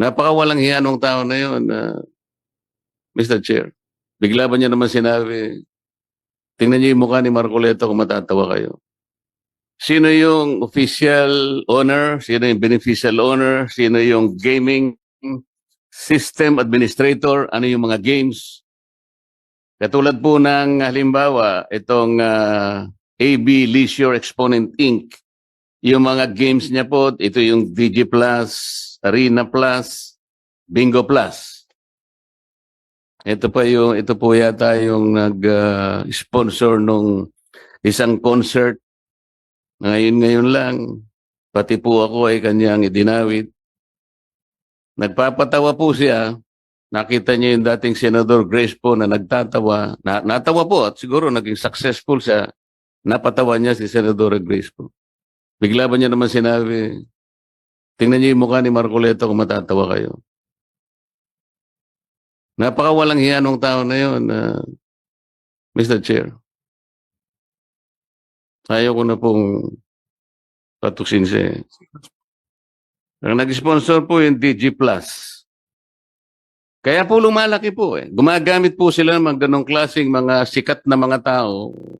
Napakawalang hiya nung tao na yun, uh, Mr. Chair. Bigla ba niya naman sinabi, tingnan niyo yung mukha ni Marcoleta kung matatawa kayo. Sino yung official owner? Sino yung beneficial owner? Sino yung gaming system administrator? Ano yung mga games? Katulad po ng halimbawa, itong ah, AB Leisure Exponent Inc. Yung mga games niya po, ito yung DG Plus, Arena Plus, Bingo Plus. Ito pa yung ito po yata yung nag-sponsor nung isang concert. Ngayon ngayon lang pati po ako ay kanyang idinawit. Nagpapatawa po siya. Nakita niya yung dating Senador Grace po na nagtatawa. Na, natawa po at siguro naging successful siya. Napatawa niya si Senador Grace po. Bigla ba niya naman sinabi, tingnan niyo yung mukha ni Marcoleta kung matatawa kayo. Napakawalang hiya nung tao na yun, uh, Mr. Chair. Ayaw ko na pong patuksin siya. eh. Ang nag-sponsor po yung DG Plus. Kaya po lumalaki po eh. Gumagamit po sila ng mga ganong klaseng mga sikat na mga tao